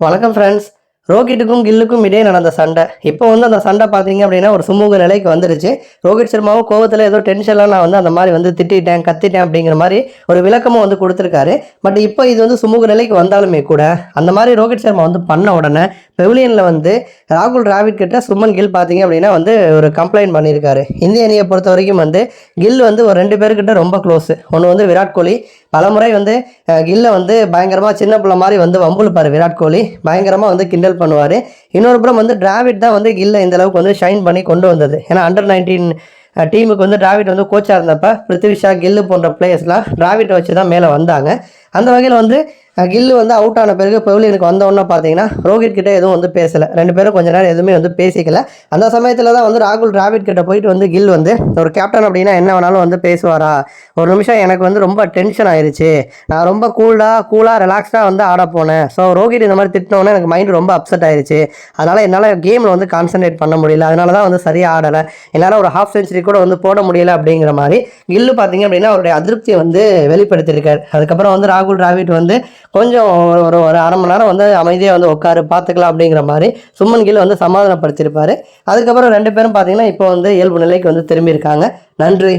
வணக்கம் ஃப்ரெண்ட்ஸ் ரோஹிட்டுக்கும் கில்லுக்கும் இடையே நடந்த சண்டை. இப்போ வந்து அந்த சண்டை பார்த்தீங்க அப்படின்னா ஒரு சுமூக நிலைக்கு வந்துருச்சு. ரோஹித் சர்மாவும் கோவத்தில் ஏதோ டென்ஷன்லாம் நான் வந்து அந்த மாதிரி வந்து திட்டிட்டேன் கத்திட்டேன் அப்படிங்கிற மாதிரி ஒரு விளக்கமும் வந்து கொடுத்துருக்காரு. பட் இப்போ இது வந்து சுமூக நிலைக்கு வந்தாலுமே கூட அந்த மாதிரி ரோஹித் சர்மா வந்து பண்ண உடனே பெவிலியனில் வந்து ராகுல் டிராவிட் கிட்ட சுமன் கில் பார்த்தீங்க அப்படின்னா வந்து ஒரு கம்ப்ளைண்ட் பண்ணியிருக்காரு. இந்திய அணியை பொறுத்த வரைக்கும் வந்து கில் வந்து ஒரு ரெண்டு பேர்கிட்ட ரொம்ப க்ளோஸ். ஒன்று வந்து விராட் கோலி. பலமுறை வந்து கில்லை வந்து பயங்கரமாக சின்ன பிள்ளை மாதிரி வந்து வம்புழுப்பார் விராட் கோலி. பயங்கரமாக வந்து கிண்டல் பண்ணுவார். இன்னொரு புறம் வந்து டிராவிட் தான் வந்து கில்லை இந்த அளவுக்கு வந்து ஷைன் பண்ணி கொண்டு வந்தது. ஏன்னா அண்டர் நைன்டீன் டீமுக்கு வந்து டிராவிட் வந்து கோச்சாக இருந்தப்போ பிருத்திவிஷா கில்லு போன்ற பிளேயர்ஸ்லாம் டிராவிட்டை வச்சு தான் மேலே வந்தாங்க. அந்த வகையில் வந்து கில்லு வந்து அவுட் ஆன பிறகு பெவிலியனுக்கு வந்த பார்த்தீங்கன்னா ரோஹித் கிட்டே எதுவும் வந்து பேசலை. ரெண்டு பேரும் கொஞ்ச நேரம் எதுவுமே வந்து பேசிக்கல. அந்த சமயத்தில் தான் வந்து ராகுல் டிராவிட் கிட்ட போயிட்டு வந்து கில் வந்து ஒரு கேப்டன் அப்படின்னா என்ன வேணாலும் வந்து பேசுவாரா? ஒரு நிமிஷம் எனக்கு வந்து ரொம்ப டென்ஷன் ஆயிடுச்சு நான் ரொம்ப கூலாக கூலாக ரிலாக்ஸ்டாக வந்து ஆட போனேன். ஸோ ரோஹித் இந்த மாதிரி திட்டினோன்னே எனக்கு மைண்ட் ரொம்ப அப்செட் ஆயிடுச்சு அதனால் என்னால் கேமில் வந்து கான்சென்ட்ரேட் பண்ண முடியல. அதனால தான் வந்து சரியாக ஆடலை. என்னால் ஒரு ஹாஃப் செஞ்சுரி கூட வந்து போட முடியல அப்படிங்கிற மாதிரி கில்லு பார்த்தீங்க அப்படின்னா அவருடைய அதிருப்தியை வந்து வெளிப்படுத்தியிருக்காரு. அதுக்கப்புறம் வந்து ராகுல் டிராவிட் வந்து கொஞ்சம் ஒரு ஒரு அரை மணி நேரம் வந்து அமைதியாக வந்து உட்காரு பார்த்துக்கலாம் அப்படிங்கிற மாதிரி சும்மன் கீழே வந்து சமாதானப்படுத்தியிருப்பார் அதுக்கப்புறம் ரெண்டு பேரும் பார்த்தீங்கன்னா இப்போ வந்து இயல்பு நிலைக்கு வந்து திரும்பியிருக்காங்க. நன்றி.